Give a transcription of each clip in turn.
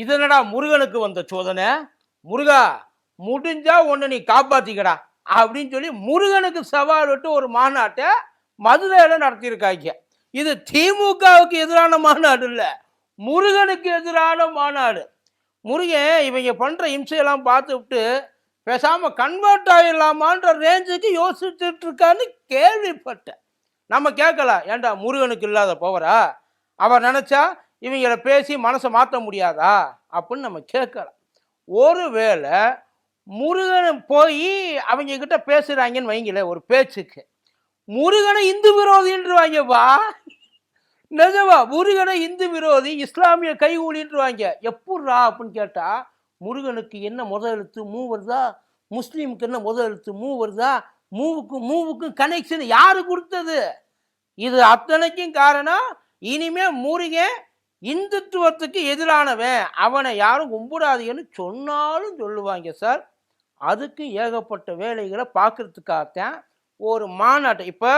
இதனடா முருகனுக்கு வந்த சோதனை. முருகா முடிஞ்சா ஒன்று நீ காப்பாத்திக்கடா அப்படின்னு சொல்லி முருகனுக்கு சவால் விட்டு ஒரு மாநாட்டை மதுரையில் நடத்தியிருக்காங்க. இது திமுகவுக்கு எதிரான மாநாடு இல்லை முருகனுக்கு எதிரான மாநாடு. முருகன் இவங்க பண்ணுற இம்சையெல்லாம் பார்த்து விட்டு பேசாமல் கன்வெர்ட் ஆகிடலாமான்ற ரேஞ்சுக்கு யோசிச்சுட்டு இருக்கான்னு கேள்விப்பட்டேன். நம்ம கேட்கலாம் ஏன்டா முருகனுக்கு இல்லாத போவரா அவர் நினச்சா இவங்கள பேசி மனசை மாற்ற முடியாதா? அப்படின்னு நம்ம கேட்கலாம். ஒருவேளை முருகன் போய் அவங்க கிட்ட பேசுகிறாங்கன்னு வைங்களேன் ஒரு பேச்சுக்கு. முருகனை இந்து விரோதின்றுவாங்கப்பா நிஜமா முருகனை இந்து விரோதி இஸ்லாமிய கைகூலின்றுவாங்க எப்பட்றா அப்படின்னு கேட்டால் முருகனுக்கு என்ன முதல் எழுத்து மூ வருதா? முஸ்லீமுக்கு என்ன முதல் எழுத்து மூ வருதா? மூவுக்கும் மூவுக்கும் கனெக்ஷன் யாரு கொடுத்தது? இது அத்தனைக்கும் காரணம் இனிமே முருகன் இந்துத்துவத்துக்கு எதிரானவன் அவனை யாரும் கும்பிடாதீங்கன்னு சொன்னாலும் சொல்லுவாங்க சார். அதுக்கு ஏகப்பட்ட வேலைகளை பார்க்கறதுக்காகத்தான் ஒரு மாநாட்டம் இப்போ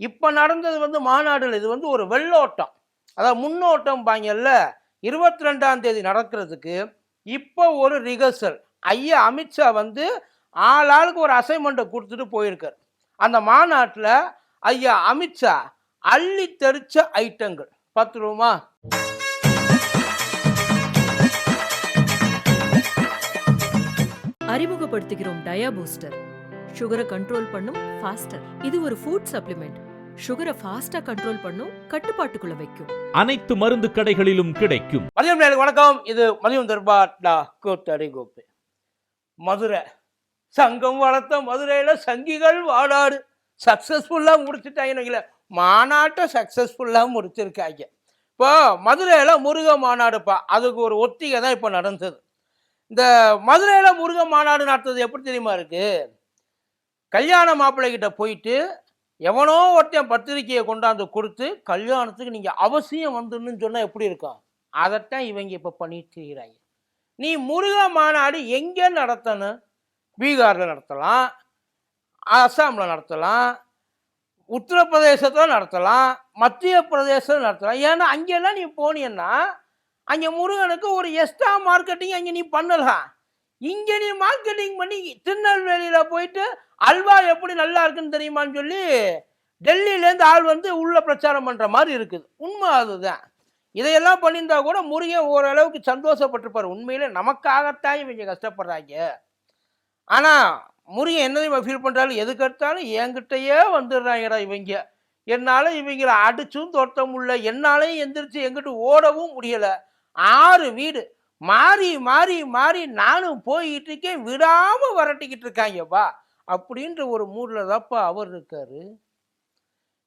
இப்போ நடந்தது வந்து மாநாடுகள் இது வந்து ஒரு வெள்ளோட்டம். அதாவது முன்னோட்டம் பாங்கல்ல இருபத்தி ரெண்டாம் தேதி நடக்கிறதுக்கு இப்போ ஒரு ரிகர்சல் ஐயா அமித்ஷா வந்து ஆள் ஆளுக்கு ஒரு அசைன்மெண்ட்டை கொடுத்துட்டு போயிருக்கார். அந்த மாநாட்டில் ஐயா அமித்ஷா அள்ளி தெரிச்ச ஐட்டங்கள் பத்து ரூபா அறிமுகப்படுத்துகிறோம் டயா பூஸ்டர். சுகரை கண்ட்ரோல் பண்ணும் ஃபாஸ்டர் இது ஒரு ஃபுட் சப்ளிமெண்ட் சுகரை ஃபாஸ்டா கண்ட்ரோல் பண்ணும் கட்டுப்பாட்டுக்குள்ள வைக்கும். அனைத்து மருந்து கடைகளிலும் கிடைக்கும். மதியம் நேரம் வணக்கம். இது மதியம் தர்பார் டா கூத்தடி கோப்பு. மதுரை. சங்கம் வளர்த்த மதுரையில் சங்கிகள் வாடாடு. சக்ஸஸ்ஃபுல்லாக முடிச்சுட்டாங்கன்னு மாநாட்டை சக்ஸஸ்ஃபுல்லாக முடிச்சிருக்காங்க. இப்போ மதுரையில் முருக மாநாடுப்பா அதுக்கு ஒரு ஒத்திகை தான் இப்போ நடந்தது. இந்த மதுரையில் முருக மாநாடு நடத்தது எப்படி தெரியுமா இருக்குது கல்யாண மாப்பிள்ளைகிட்ட போயிட்டு எவனோ ஒருத்தன் பத்திரிக்கையை கொண்டாந்து கொடுத்து கல்யாணத்துக்கு நீங்கள் அவசியம் வந்துடணும்னு சொன்னால் எப்படி இருக்கும்? அதைத்தான் இவங்க இப்போ பண்ணிட்டு இருக்கிறாங்க. நீ முருக மாநாடு எங்கே நடத்தணும்? பீகாரில் நடத்தலாம் அஸ்ஸாமில் நடத்தலாம் உத்தரப்பிரதேசத்தில் நடத்தலாம் மத்திய பிரதேசத்தில் நடத்தலாம். ஏன்னா அங்கெல்லாம் நீ போனீன்னா அங்கே முருகனுக்கு ஒரு எக்ஸ்ட்ரா மார்க்கெட்டிங் அங்கே நீ பண்ணலாம். இங்கே நீ மார்க்கெட்டிங் பண்ணி திருநெல்வேலியில் போயிட்டு அல்வா எப்படி நல்லா இருக்குன்னு தெரியுமான்னு சொல்லி டெல்லியிலேருந்து ஆள் வந்து உள்ள பிரச்சாரம் பண்ணுற மாதிரி இருக்குது. உண்மை அதுதான். இதையெல்லாம் பண்ணியிருந்தா கூட முருகன் ஓரளவுக்கு சந்தோஷப்பட்டிருப்பார். உண்மையிலே நமக்காகத்தான் இவங்க கஷ்டப்படுறாங்க. ஆனால் முருகன் என்ன ஃபீல் பண்ணுறாலும் எதுக்கு எடுத்தாலும் என்கிட்டயே வந்துடுறாங்கடா இவங்க. என்னால் இவங்களை அடிச்சும் தோட்ட முடியல. என்னாலையும் எந்திரிச்சு எங்கிட்ட ஓடவும் முடியலை. ஆறு வீடு. மாறி மாறி மாறி நானும் போயிட்டு இருக்கேன். விடாமல் வரட்டிக்கிட்டு இருக்காங்கப்பா அப்படின்ற ஒரு மூடில் தான்ப்பா அவர் இருக்காரு.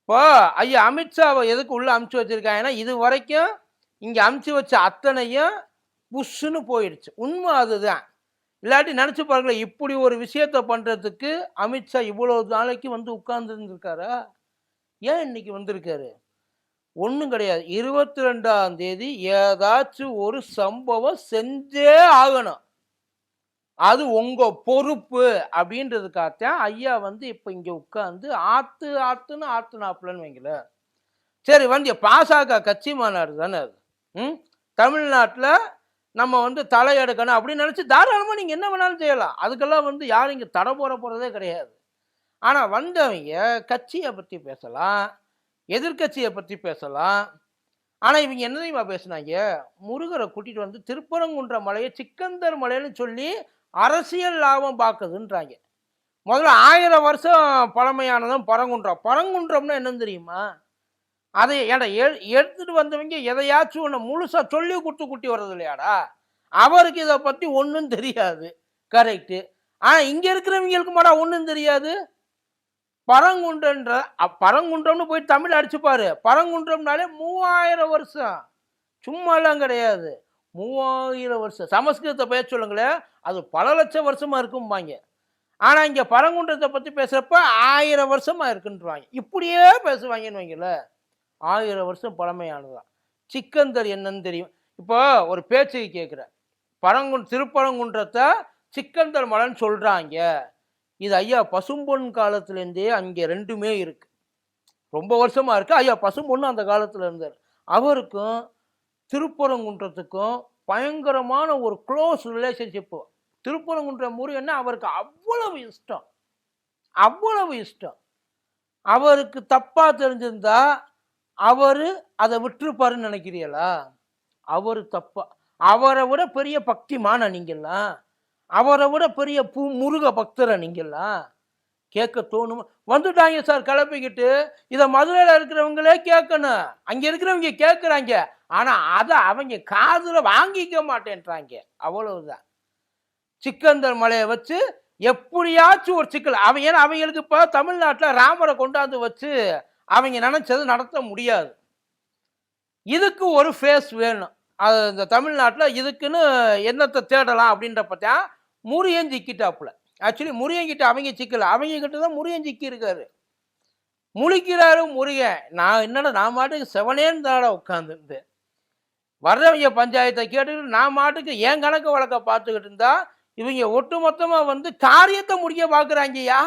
இப்போ ஐயா அமித்ஷாவை எதுக்கு உள்ளே அமுச்சு வச்சுருக்காங்கன்னா இது வரைக்கும் இங்கே அமுச்சு வச்ச அத்தனையும் புஷ்ஷுன்னு போயிடுச்சு. உண்மை அதுதான். இல்லாட்டி நினச்சி பாருங்களேன் இப்படி ஒரு விஷயத்த பண்ணுறதுக்கு அமித்ஷா இவ்வளோ நாளைக்கு வந்து உட்கார்ந்துருந்துருக்காரா? ஏன் இன்னைக்கு வந்திருக்காரு? ஒன்றும் கிடையாது. இருபத்தி ரெண்டாம் தேதி ஏதாச்சும் ஒரு சம்பவம் செஞ்சே ஆகணும். அது உங்கள் பொறுப்பு அப்படின்றதுக்காகத்தான் ஐயா வந்து இப்போ இங்கே உட்காந்து ஆத்து ஆத்துன்னு ஆத்துனாப்புலன்னு வைங்களேன். சரி வந்து பாசக கட்சி மாநாடு தானே அது? ம்? தமிழ்நாட்டில் நம்ம வந்து தலை எடுக்கணும் அப்படின்னு நினச்சி தாராளமாக நீங்கள் என்ன வேணாலும் செய்யலாம். அதுக்கெல்லாம் வந்து யாரும் இங்கே தடை போட போகிறதே கிடையாது. ஆனால் வந்தவங்க கட்சியை பற்றி பேசலாம் எதிர்க்கட்சியை பற்றி பேசலாம். ஆனால் இவங்க என்ன தெரியுமா பேசுனாங்க? முருகரை கூட்டிகிட்டு வந்து திருப்பரங்குன்ற மலையை சிக்கந்தர் மலைன்னு சொல்லி அரசியல் லாபம் பார்க்குதுன்றாங்க முதல்ல ஆயிரம் வருஷம் பழமையானதும் பரங்குன்றம். பரங்குன்றம்னா என்னன்னு தெரியுமா? அதை ஏடா எ- எடுத்துட்டு வந்தவங்க எதையாச்சும் ஒன்று முழுசாக சொல்லி கொடுத்து குட்டி வர்றது இல்லையாடா? அவருக்கு இதை பற்றி ஒன்றும் தெரியாது. கரெக்டு ஆனால் இங்கே இருக்கிறவங்களுக்கு மாடா ஒன்றும் தெரியாது. பரங்குன்றன்ற பரங்குன்றம்னு போய் தமிழ் அடிச்சுப்பாரு. பரங்குன்றம்னாலே மூவாயிரம் வருஷம். சும்மாலாம் கிடையாது. மூவாயிரம் வருஷம். சமஸ்கிருதத்தை பேச சொல்லுங்களேன் அது பல லட்சம் வருஷமாக இருக்கும்பாங்க. ஆனால் இங்கே பரங்குன்றத்தை பற்றி பேசுகிறப்ப ஆயிரம் வருஷமாக இருக்குன்றாங்க. இப்படியே பேசுவாங்கன்னு வைங்களேன். ஆயிரம் வருஷம் பழமையானதுதான். சிக்கந்தர் என்னன்னு தெரியும். இப்போ ஒரு பேச்சுக்கு கேட்குறேன் பரங்குன் திருப்பரங்குன்றத்தை சிக்கந்தர் மலைன்னு சொல்கிறாங்க இது ஐயா பசும்பொன் காலத்துலேருந்தே அங்கே ரெண்டுமே இருக்குது ரொம்ப வருஷமாக இருக்குது ஐயா பசும்பொண்ணு அந்த காலத்தில் இருந்தார். அவருக்கும் திருப்பரங்குன்றத்துக்கும் பயங்கரமான ஒரு க்ளோஸ் ரிலேஷன்ஷிப்பு திருப்பரங்குன்ற முருகன்னா அவருக்கு அவ்வளவு இஷ்டம். அவ்வளவு இஷ்டம். அவருக்கு தப்பாக தெரிஞ்சிருந்தா அவர் அதை விட்டுருப்பாருன்னு நினைக்கிறீங்களா? அவர் தப்பா அவரை விட பெரிய பக்திமான நீங்கெல்லாம் அவரை விட பெரிய பூ முருக பக்தரை நீங்கெல்லாம் கேட்க தோணும். வந்துட்டாங்க சார் கிளப்பிக்கிட்டு இதை மதுரையில் இருக்கிறவங்களே கேட்கணும். அங்கே இருக்கிறவங்க கேட்குறாங்க. ஆனால் அதை அவங்க காதில் வாங்கிக்க மாட்டேன்றாங்க. அவ்வளவுதான். சிக்கந்தர் மலையை வச்சு எப்படியாச்சும் ஒரு சிக்கல். அவன் ஏன்னா அவங்களுக்கு இப்போ தமிழ்நாட்டில் ராமரை கொண்டாந்து வச்சு அவங்க நினச்சது நடத்த முடியாது. இதுக்கு ஒரு ஃபேஸ் வேணும். அது இந்த தமிழ்நாட்டில் இதுக்குன்னு என்னத்தை தேடலாம் அப்படின்ற பார்த்தா முருகன் சிக்கிட்டாப்புல ஆக்சுவலி முருகன் அவங்க சிக்கல. அவங்க கிட்ட தான் முருகன் சிக்கி இருக்காரு. முழிக்கிறாரு முருகன். நான் என்னடா நான் மாட்டுக்கு செவனேன்னு தாட உட்காந்துருந்து வர்றவங்க பஞ்சாயத்தை கேட்டுக்கிட்டு நான் மாட்டுக்கு என் கணக்கு வழக்க பார்த்துக்கிட்டு இருந்தா இவங்க ஒட்டு மொத்தமாக வந்து காரியத்தை முடிக்க பார்க்குறாங்கய்யா.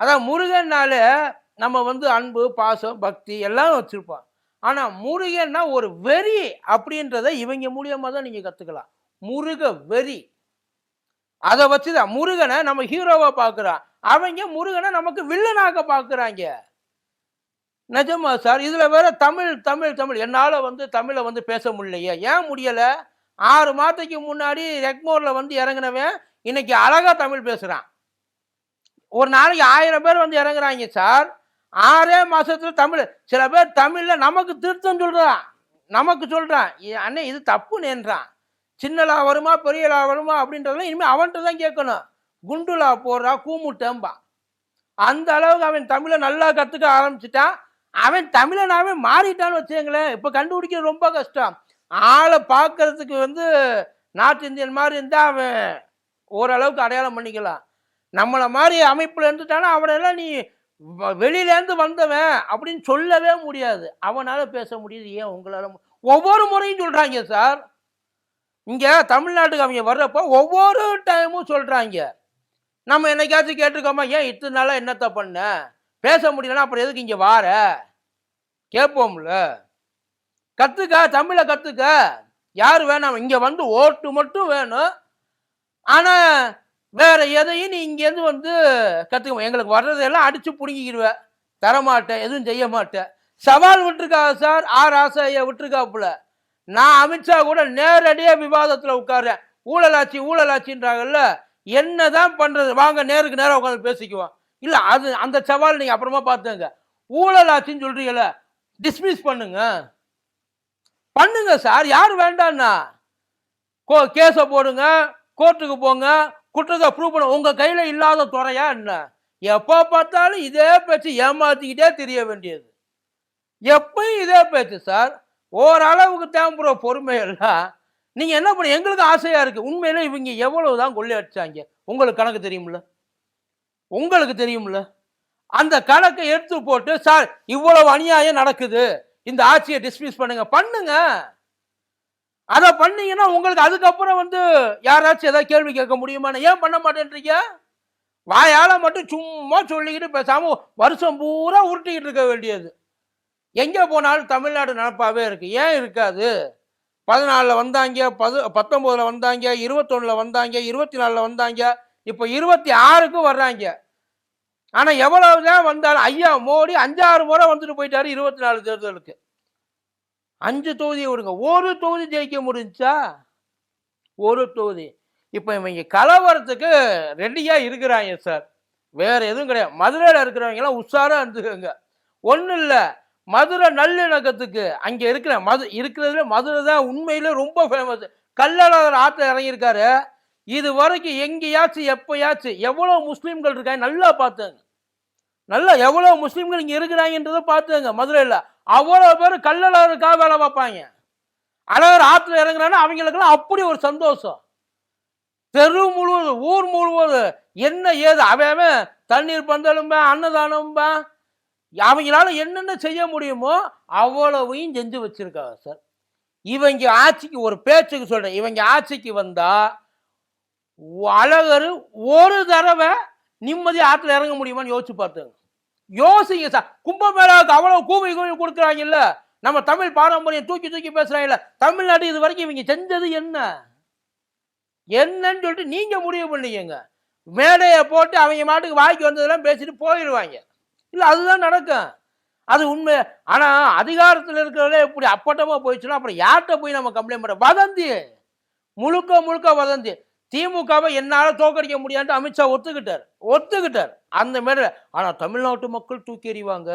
அதான் முருகன்னால நம்ம வந்து அன்பு பாசம் பக்தி எல்லாம் வச்சுருப்போம். ஆனால் முருகன்னா ஒரு வெறி அப்படின்றத இவங்க மூலியமாக தான் நீங்கள் கற்றுக்கலாம் முருக வெறி. அதை வச்சு தான் முருகனை நம்ம ஹீரோவாக பார்க்குறான். அவங்க முருகனை நமக்கு வில்லனாக பார்க்குறாங்க. நிஜமா சார் இதில் வேற தமிழ் தமிழ் தமிழ். என்னால் வந்து தமிழை வந்து பேச முடியலையே. ஏன் முடியலை? ஆறு மாதத்துக்கு முன்னாடி ரெக்மோரில் வந்து இறங்குனவன் இன்னைக்கு அழகாக தமிழ் பேசுகிறான் ஒரு நாளைக்கு ஆயிரம் பேர் வந்து இறங்குறாங்க சார் ஆறே மாசத்துல தமிழ். சில பேர் தமிழ்ல நமக்கு திருத்தம் சொல்றான் நமக்கு சொல்றான் அண்ணே இது தப்புனேன்றான் சின்னலா வருமா பெரியலா வருமா அப்படின்றதெல்லாம் இனிமேல் அவன்கிட்ட தான் கேட்கணும். குண்டுலா போடுறா கூமுட்டேம்பா. அந்த அளவுக்கு அவன் தமிழை நல்லா கற்றுக்க ஆரம்பிச்சிட்டான். அவன் தமிழனாவே மாறிட்டான்னு வச்சுங்களேன் இப்போ கண்டுபிடிக்கிறது ரொம்ப கஷ்டம். ஆளை பார்க்கறதுக்கு வந்து நார்த் இந்தியன் மாதிரி இருந்தால் அவன் ஓரளவுக்கு அடையாளம் பண்ணிக்கலாம். நம்மளை மாதிரி அமைப்பில் இருந்துட்டானா அவனெல்லாம் நீ வெளியிலேருந்து வந்தவன் அப்படின்னு சொல்லவே முடியாது. அவனால் பேச முடியுது. ஏன் உங்களால் ஒவ்வொரு முறையும் சொல்கிறாங்க சார். இங்கே தமிழ்நாட்டுக்கு அவங்க வர்றப்போ ஒவ்வொரு டைமும் சொல்கிறாங்க நம்ம என்னைக்காச்சும் கேட்டிருக்கோமா? ஏன் இத்தனை நாளாக என்னத்தை பண்ண? பேச முடியலன்னா அப்புறம் எதுக்கு இங்கே வார? கேட்போம்ல கற்றுக்க தமிழை கற்றுக்க யார் வேணாம். இங்கே வந்து ஓட்டு மட்டும் வேணும். ஆனால் வேற எதையும் நீ இங்கேருந்து வந்து கற்றுக்க எங்களுக்கு வர்றதெல்லாம் அடிச்சு பிடுங்கிக்கிடுவேன் தரமாட்டேன் எதுவும் செய்ய மாட்டேன். சவால் விட்டுருக்கா சார் ஆர் ஆசையை விட்டுருக்காப்புல. நான் அமித்ஷா கூட நேரடியாக விவாதத்தில் உட்கார்றேன். ஊழலாட்சி ஊழலாட்சின்றாங்கல்ல என்னதான் பண்றது? வாங்க நேருக்கு நேரம் உட்காந்து பேசிக்குவோம். இல்ல அது அந்த சவால் நீங்க அப்புறமா பார்த்துங்க ஊழலாட்சின்னு சொல்றீங்கல்ல டிஸ்மிஸ் பண்ணுங்க. பண்ணுங்க சார் யார் வேண்டான்னா கோ கேஸை போடுங்க கோர்ட்டுக்கு போங்க குற்றத்தை ப்ரூவ் பண்ண உங்கள் கையில் இல்லாத துறையா என்ன? எப்போ பார்த்தாலும் இதே பேச்சு ஏமாத்திக்கிட்டே தெரிய வேண்டியது. எப்பயும் இதே பேச்சு சார் ஓரளவுக்கு தேம்புற பொறுமையெல்லாம் நீங்கள் என்ன பண்ண எங்களுக்கு ஆசையாக இருக்குது உண்மையில் இவங்க எவ்வளவு தான் கொள்ளை அடித்தாங்க உங்களுக்கு கணக்கு தெரியும்ல? உங்களுக்கு தெரியும்ல? அந்த கணக்கை எடுத்து போட்டு சார் இவ்வளவு அநியாயம் நடக்குது. இந்த ஆட்சியை டிஸ்மிஸ் பண்ணுங்க. பண்ணுங்க. அதை பண்ணீங்கன்னா உங்களுக்கு அதுக்கப்புறம் வந்து யாராச்சும் ஏதாவது கேள்வி கேட்க முடியுமான்னு ஏன் பண்ண மாட்டேன்றீங்க? வாயால் மட்டும் சும்மா சொல்லிக்கிட்டு பேசாமல் வருஷம் பூரா உருட்டிக்கிட்டு இருக்க வேண்டியது. எங்கே போனாலும் தமிழ்நாடு நடப்பாகவே இருக்குது ஏன் இருக்காது? பதினாலில் வந்தாங்க பது பத்தொம்போதில் வந்தாங்க இருபத்தொன்னில் வந்தாங்க இருபத்தி நாலில் வந்தாங்க இப்போ இருபத்தி ஆறுக்கும் வர்றாங்க. ஆனால் எவ்வளவு தான் வந்தாலும் ஐயா மோடி அஞ்சாறு முறை வந்துட்டு போயிட்டாரு இருபத்தி நாலு தேர்தலுக்கு. அஞ்சு தொகுதியை விடுங்க. ஒரு தொகுதி ஜெயிக்க முடிஞ்சா? ஒரு தொகுதி. இப்போ இவங்க கலவரத்துக்கு ரெடியாக இருக்கிறாங்க சார். வேறு எதுவும் கிடையாது. மதுரையில் இருக்கிறவங்க எல்லாம் உஷாராக இருந்துக்கோங்க. ஒன்றும் இல்லை. மதுரை நல்லிணக்கத்துக்கு அங்கே இருக்கிற மது இருக்கிறதுல மதுரை தான் உண்மையிலே ரொம்ப ஃபேமஸ் கள்ளழகர் ஆற்றில் இறங்கியிருக்காரு. இது வரைக்கும் எங்கேயாச்சும் எப்போயாச்சும் எவ்வளோ முஸ்லீம்கள் இருக்காங்க நல்லா பார்த்துங்க நல்லா எவ்வளோ முஸ்லீம்கள் இங்கே இருக்கிறாங்கன்றதை பார்த்துங்க மதுரையில். அவ்வளோ பேர் கள்ளழகருக்காக வேலை பார்ப்பாங்க. அழகர் ஆற்றுல இறங்குறாங்கன்னா அவங்களுக்குலாம் அப்படி ஒரு சந்தோஷம். தெரு முழுவதும் ஊர் முழுவதும் என்ன ஏது? அவன் தண்ணீர் பந்தலும்பா அன்னதானம்பா. அவங்களால என்னென்ன செய்ய முடியுமோ அவ்வளவையும் செஞ்சு வச்சிருக்காங்க சார் இவங்க ஆட்சிக்கு ஒரு பேச்சுக்கு சொல்கிறேன் இவங்க ஆட்சிக்கு வந்தால் அழகர் ஒரு தடவை நிம்மதி ஆற்றுல இறங்க முடியுமான்னு யோசிச்சு பார்த்துங்க. யோசிங்க சார். கும்பமேளாவுக்கு அவ்வளவு கூவி கூவி கொடுக்குறாங்கல்ல. நம்ம தமிழ் பாரம்பரியம் தூக்கி தூக்கி பேசுறாங்கல்ல. தமிழ்நாடு இது வரைக்கும் இவங்க செஞ்சது என்ன? என்னன்னு சொல்லிட்டு நீங்க முடிவு பண்ணிக்கங்க மேடையை போட்டு அவங்க மாட்டுக்கு வாய்க்கு வந்ததெல்லாம் பேசிட்டு போயிடுவாங்க இல்லை அதுதான் நடக்கும். அது உண்மை. ஆனா அதிகாரத்தில் இருக்கிறவங்களே இப்படி அப்பட்டமா போயிடுச்சுன்னா அப்புறம் யார்கிட்ட போய் நம்ம கம்ப்ளைண்ட் பண்ண வதந்தி. முழுக்க முழுக்க வதந்தி. திமுகவை என்னால தோக்கடிக்க முடியாதுன்னு அமித்ஷா ஒத்துக்கிட்டார். ஒத்துக்கிட்டார். அந்த மாதிரி ஆனால் தமிழ்நாட்டு மக்கள் தூக்கி எறிவாங்க.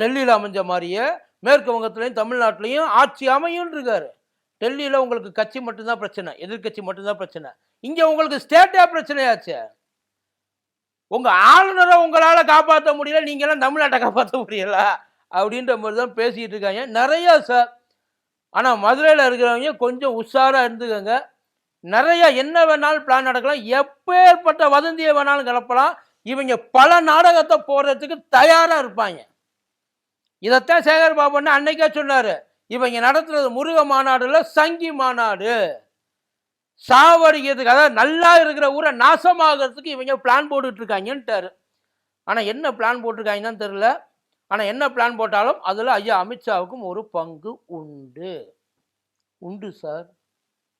டெல்லியில் அமைஞ்ச மாதிரியே மேற்கு வங்கத்துலேயும் தமிழ்நாட்டிலையும் ஆட்சி அமையும் இருக்காரு டெல்லியில் உங்களுக்கு கட்சி மட்டும்தான் பிரச்சனை எதிர்க்கட்சி மட்டும்தான் பிரச்சனை. இங்கே உங்களுக்கு ஸ்டேட்டே பிரச்சனையாச்சு. உங்கள் ஆளுநரை உங்களால் காப்பாற்ற முடியல நீங்களாம் தமிழ்நாட்டை காப்பாற்ற முடியல அப்படின்ற மாதிரி தான் பேசிக்கிட்டு இருக்காங்க. நிறையா சார் ஆனால் மதுரையில் இருக்கிறவங்க கொஞ்சம் உஷாராக இருந்துக்கோங்க. நிறையா என்ன வேணாலும் பிளான் நடக்கலாம். எப்பேற்பட்ட வதந்தியை வேணாலும் கிளப்பலாம். இவங்க பல நாடகத்தை போடுறதுக்கு தயாராக இருப்பாங்க. இதைத்தான் சேகர் பாபு அன்னைக்கே சொன்னார். இவங்க நடத்துறது முருக மாநாடுல சங்கி மாநாடு. சாவடிக்கிறதுக்கு அதாவது நல்லா இருக்கிற ஊரை நாசமாகிறதுக்கு இவங்க பிளான் போட்டுட்டு இருக்காங்கன்ட்டாரு என்ன பிளான் போட்டிருக்காங்கன்னு தெரில ஆனால் என்ன பிளான் போட்டாலும் அதில் ஐயா அமித்ஷாவுக்கும் ஒரு பங்கு உண்டு. உண்டு சார்.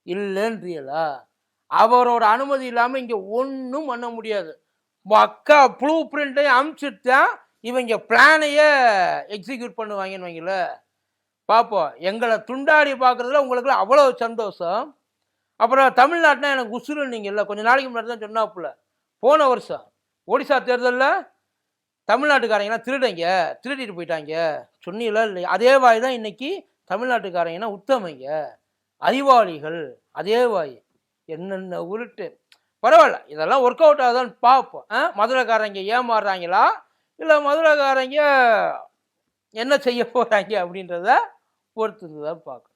இல்லைன்றீங்களா? அவரோட அனுமதி இல்லாமல் இங்கே ஒன்றும் பண்ண முடியாது. பக்கா ப்ளூ பிரிண்ட்டையும் அமுச்சுட்டா இவங்க பிளானையே எக்ஸிக்யூட் பண்ணுவாங்கன்னு வைங்கள. பார்ப்போம் எங்களை துண்டாடி பார்க்குறதுல உங்களுக்குலாம் அவ்வளோ சந்தோஷம். அப்புறம் தமிழ்நாட்டினா எனக்கு உசுறு இல்லை கொஞ்சம் நாளைக்கு முன்னாடி தான் சொன்னாப்புல. போன வருஷம் ஒடிசா தேர்தலில் தமிழ்நாட்டுக்காரங்கலாம் திருடங்க திருடிட்டு போயிட்டாங்க. சொன்னீங்களா இல்லையா? அதே வாய் தான் இன்னைக்கு தமிழ்நாட்டுக்காரங்கன்னா உத்தமைங்க. அறிவாளிகள் அதே வாய். என்னென்ன உருட்டு. பரவாயில்ல. இதெல்லாம் ஒர்க் அவுட் ஆகுதான்னு பார்ப்போம். ஆ? மதுரைக்காரங்க ஏமாறுறாங்களா? இல்லை மதுரைக்காரங்க என்ன செய்ய போகிறாங்க அப்படின்றத பொறுத்து தான் பார்க்கணும்.